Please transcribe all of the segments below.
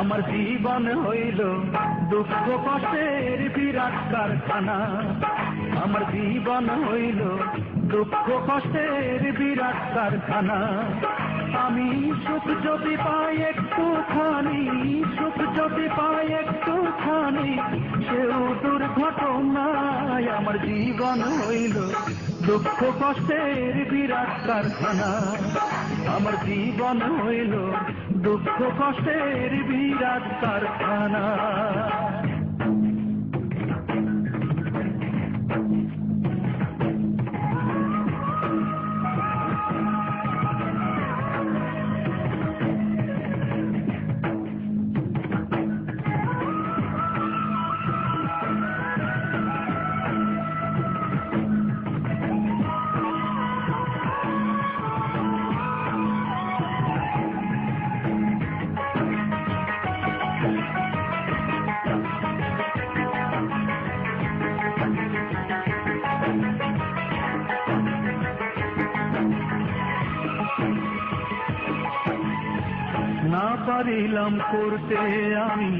আমার জীবন হইল দুঃখ কষ্টের বিরাট কারখানা। আমার জীবন হইল দুঃখ কষ্টের বিরাট কারখানা। আমি সুখ যদি পাই একটুখানি, সুখ যদি পাই একটু খানি সেও দুর্ঘটনায় আমার জীবন হইল দুঃখ কষ্টের বিরাট কারখানা। আমার জীবন হইল দুঃখ কষ্টের বিরাট কারখানা। পারিলাম করতে আমি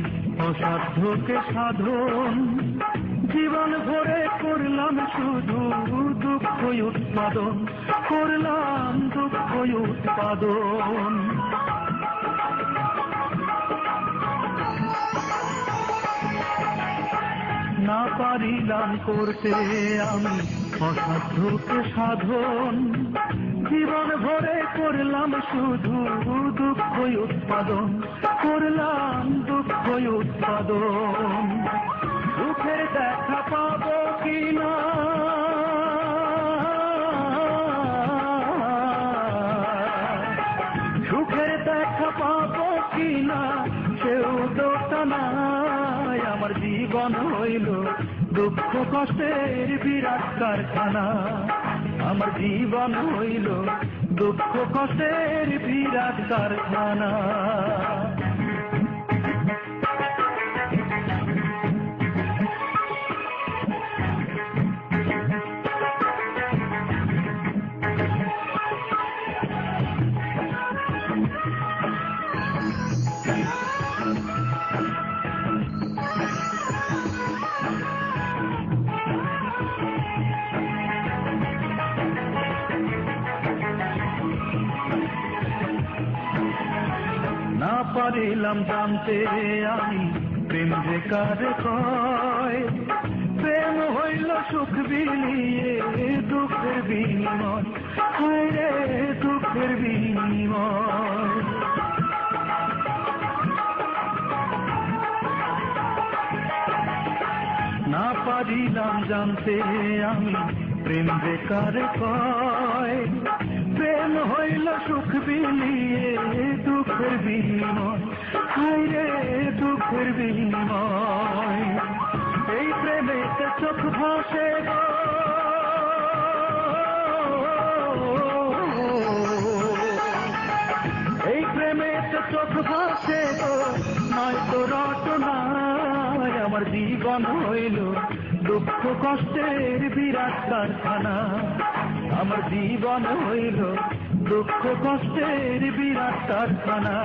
অসাধ্যকে সাধন। জীবন ভরে করলাম শুধু দুঃখ উৎপাদন, করলাম দুঃখ উৎপাদন। না পারিলাম করতে আমি অসাধ্যকে সাধন। জীবন ভরে করলাম শুধু দুঃখ উৎপাদন। করলাম দুঃখ উৎপাদন। দুঃখের দেখা পাবো কিনা সুখের দেখা পাবো কিনা সেও আমার জীবন হইল দুঃখ কষ্টের বিরাট কারখানা। আমার জীবন হইল দুঃখ কষ্টের বিরাট কারখানা। পারিলাম জানতে আমি। প্রেম যে কারে প্রেম হইল সুখ বিলিয়ে দুঃখের বিনিময়। রে, দুঃখের বিনিময়। না পারিলাম জানতে আমি, প্রেম বেকার কয়? প্রেম হইল সুখ বিলিয়ে বিনিময়। হায় রে দুঃখের বিনিময়। এই প্রেমেতে চোখ ভাসে এই প্রেমেতে চোখ ভাসে গো। নয় তো রটনায় আমার জীবন হইল। দুঃখ কষ্টের বিরাট কারখানা। আমার জীবন হইল। দুঃখ কষ্টের বিরাট কারখানা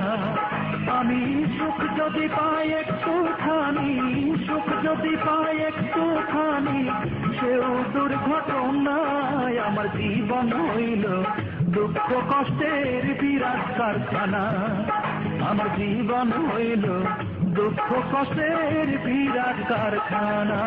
আমি সুখ যদি পাই একটুখানি সুখ যদি পাই একটুখানি সেও দুর্ঘটনায় আমার জীবন হইল। দুঃখ কষ্টের বিরাট কারখানা আমার জীবন হইল। দুঃখ কষ্টের বিরাট কারখানা